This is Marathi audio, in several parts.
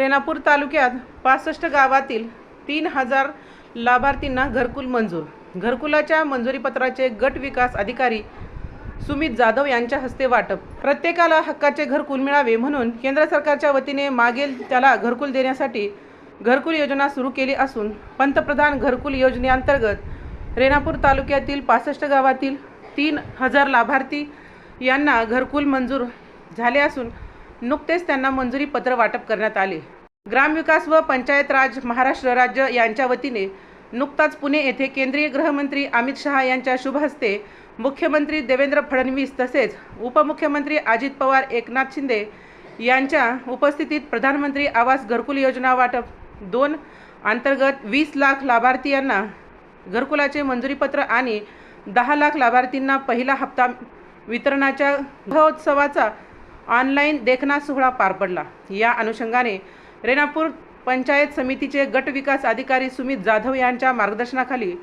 रेणापूर तालुक्यात पासष्ट गावातील तीन हजार लाभार्थींना घरकुल मंजूर. घरकुलाच्या मंजुरीपत्राचे गट विकास अधिकारी सुमित जाधव यांच्या हस्ते वाटप. प्रत्येकाला हक्काचे घरकुल मिळावे म्हणून केंद्र सरकारच्या वतीने मागेल त्याला घरकुल देण्यासाठी घरकुल योजना सुरू केली असून पंतप्रधान घरकुल योजनेअंतर्गत रेणापूर तालुक्यातील पासष्ट गावातील तीन हजार लाभार्थी यांना घरकुल मंजूर झाले असून नुकतेच त्यांना मंजुरी पत्र वाटप करण्यात आले. ग्रामविकास व पंचायत राज महाराष्ट्र राज्य यांच्या वतीने नुकताच पुणे येथे केंद्रीय गृहमंत्री अमित शहा यांच्या शुभ हस्ते मुख्यमंत्री देवेंद्र फडणवीस तसेच उपमुख्यमंत्री अजित पवार एकनाथ शिंदे यांच्या उपस्थितीत प्रधानमंत्री आवास घरकुल योजना वाटप. दोन अंतर्गत वीस लाख लाभार्थीयांना घरकुलाचे मंजुरीपत्र आणि दहा लाख लाभार्थींना पहिला हप्ता वितरणाच्या महोत्सवाचा ऑनलाईन देखना सोहळा पार पडला. या अनुषंगाने रेणापूर पंचायत समितीचे गट विकास अधिकारी सुमित जाधव यांच्या मार्गदर्शनाखाली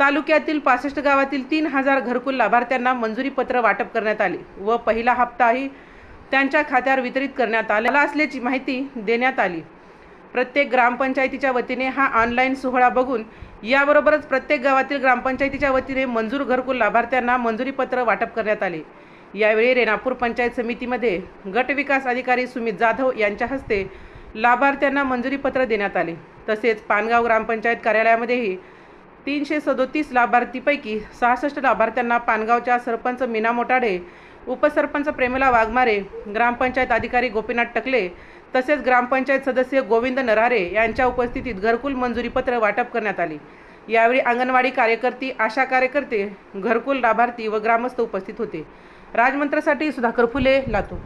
तालुक्यातील पासष्ट गावातील तीन हजार घरकुल लाभार्थ्यांना मंजुरीपत्र वाटप करण्यात आले व पहिला हप्ताही त्यांच्या खात्यावर वितरित करण्यात आलेला असल्याची माहिती देण्यात आली. प्रत्येक ग्रामपंचायतीच्या वतीने हा ऑनलाईन सोहळा बघून याबरोबरच प्रत्येक गावातील ग्रामपंचायतीच्या वतीने मंजूर घरकुल लाभार्थ्यांना मंजुरीपत्र वाटप करण्यात आले. यावेळी रेणापूर पंचायत समितीमध्ये गट विकास अधिकारी सुमित जाधव यांच्या हस्ते लाभार्थ्यांना मंजुरीपत्र देण्यात आले. तसेच पानगाव ग्रामपंचायत कार्यालयामध्येही तीनशे सदोतीस लाभार्थीपैकी सहासष्ट लाभार्थ्यांना पानगावच्या सरपंच मीना मोटाडे उपसरपंच प्रेमला वाघमारे ग्रामपंचायत अधिकारी गोपीनाथ टकले तसेच ग्रामपंचायत सदस्य गोविंद नरारे यांच्या उपस्थितीत घरकुल मंजुरीपत्र वाटप करण्यात आले. यावेळी अंगणवाडी कार्यकर्ती आशा कार्यकर्ते घरकुल लाभार्थी व ग्रामस्थ उपस्थित होते. राजमंत्रासाठी सुधाकर फुले लातूर.